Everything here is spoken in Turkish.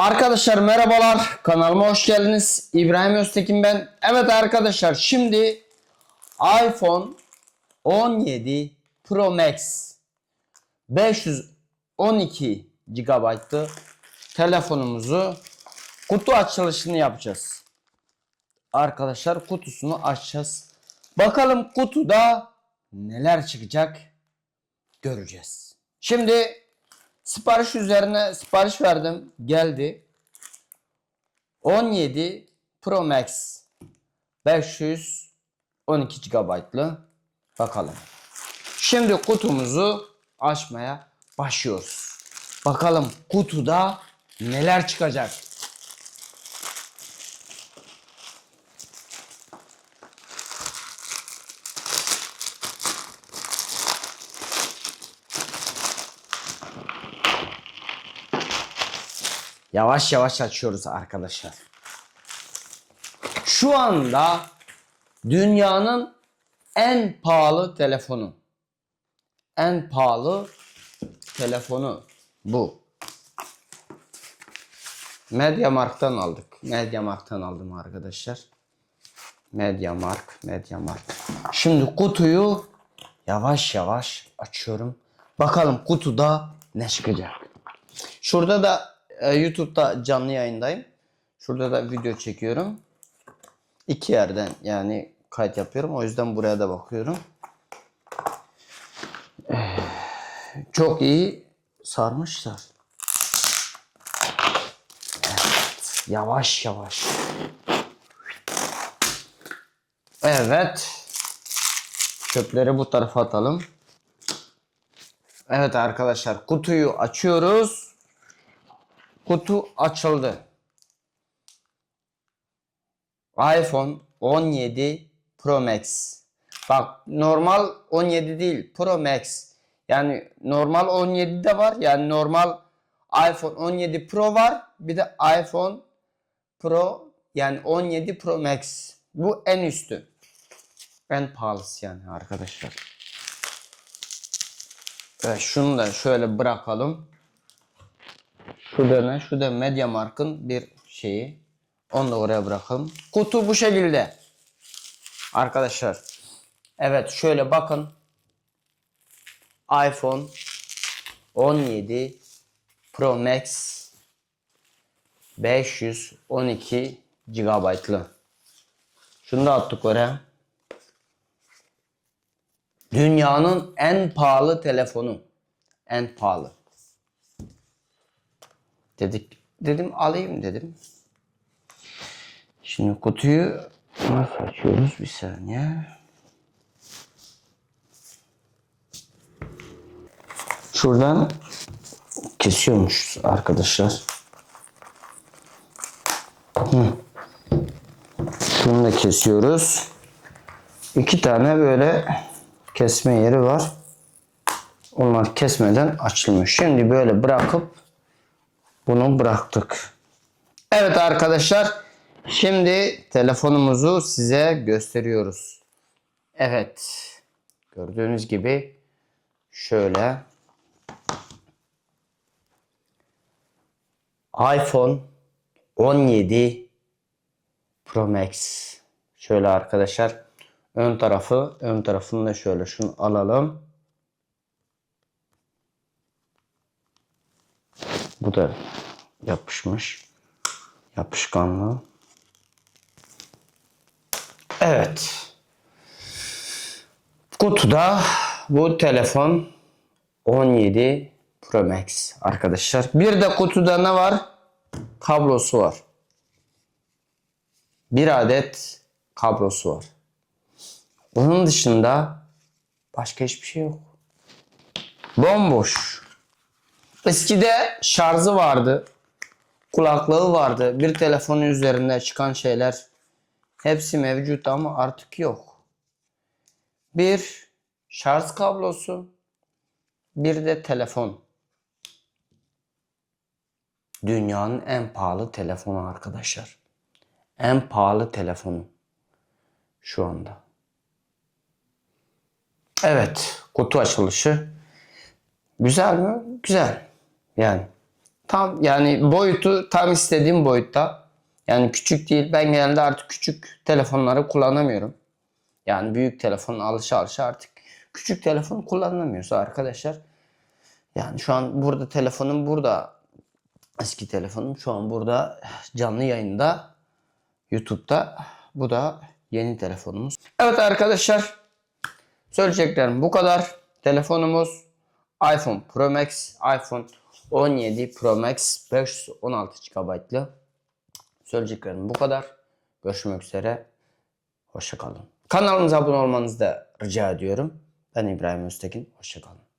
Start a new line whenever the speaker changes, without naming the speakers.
Arkadaşlar merhabalar. Kanalıma hoş geldiniz. İbrahim Öztekin ben. Evet arkadaşlar şimdi iPhone 17 Pro Max 512 GB'lı telefonumuzu kutu açılışını yapacağız. Arkadaşlar kutusunu açacağız. Bakalım kutuda neler çıkacak göreceğiz. Şimdi Sipariş üzerine sipariş verdim. Geldi. 17 Pro Max 512 GB'lı. Bakalım. Şimdi kutumuzu açmaya başlıyoruz. Bakalım kutuda neler çıkacak. Yavaş yavaş açıyoruz arkadaşlar. Şu anda dünyanın en pahalı telefonu. En pahalı telefonu bu. Mediamarkt'tan aldık. Mediamarkt'tan aldım arkadaşlar. Mediamarkt, Mediamarkt. Şimdi kutuyu yavaş yavaş açıyorum. Bakalım kutuda ne çıkacak. Şurada da e, YouTube'da canlı yayındayım. Şurada da video çekiyorum. İki yerden yani kayıt yapıyorum. O yüzden buraya da bakıyorum. Çok iyi sarmışlar. Evet. Yavaş yavaş. Evet. Çöpleri bu tarafa atalım. Evet arkadaşlar kutuyu açıyoruz. Kutu açıldı. iPhone 17 Pro Max. Bak normal 17 değil Pro Max. Yani normal 17 de var. Yani normal iPhone 17 Pro var. Bir de iPhone Pro yani 17 Pro Max. Bu en üstü. En pahalısı yani arkadaşlar. Evet şunu da şöyle bırakalım. Şu da ne? Şu da Mediamarkt'ın bir şeyi. Onu da oraya bırakalım. Kutu bu şekilde. Arkadaşlar. Evet şöyle bakın. iPhone 17 Pro Max 512 GB'lı. Şunu da attık oraya. Dünyanın en pahalı telefonu. En pahalı. Dedik dedim alayım dedim. Şimdi kutuyu nasıl açıyoruz bir saniye. Şuradan kesiyormuşuz arkadaşlar. Hı. Şunu da kesiyoruz. İki tane böyle kesme yeri var. Onlar kesmeden açılmıyor. Şimdi böyle bırakıp bunu bıraktık. Evet arkadaşlar. Şimdi telefonumuzu size gösteriyoruz. Evet. Gördüğünüz gibi şöyle iPhone 17 Pro Max. Şöyle arkadaşlar ön tarafı ön tarafını da şöyle şunu alalım. Bu da yapışmış. Yapışkanlı. Evet. Kutuda bu telefon 17 Pro Max arkadaşlar. Bir de kutuda ne var? Kablosu var. Bir adet kablosu var. Onun dışında başka hiçbir şey yok. Bomboş. Eskide şarjı vardı. Kulaklığı vardı. Bir telefonun üzerinde çıkan şeyler hepsi mevcut ama artık yok. Bir şarj kablosu, bir de telefon. Dünyanın en pahalı telefonu arkadaşlar. En pahalı telefonu şu anda. Evet, kutu açılışı. Güzel mi? Güzel. Yani Tam yani boyutu tam istediğim boyutta. Yani küçük değil. Ben genelde artık küçük telefonları kullanamıyorum. Yani büyük telefon alışa alışa artık küçük telefon kullanamıyorsa arkadaşlar. Yani şu an burada telefonum burada eski telefonum şu an burada canlı yayında YouTube'da. Bu da yeni telefonumuz. Evet arkadaşlar söyleyeceklerim bu kadar. Telefonumuz iPhone Pro Max, iPhone 17 Pro Max 516 GB'lı. Söyleyeceklerim bu kadar. Görüşmek üzere. Hoşçakalın. Kanalımıza abone olmanızı da rica ediyorum. Ben İbrahim Öztekin. Hoşçakalın.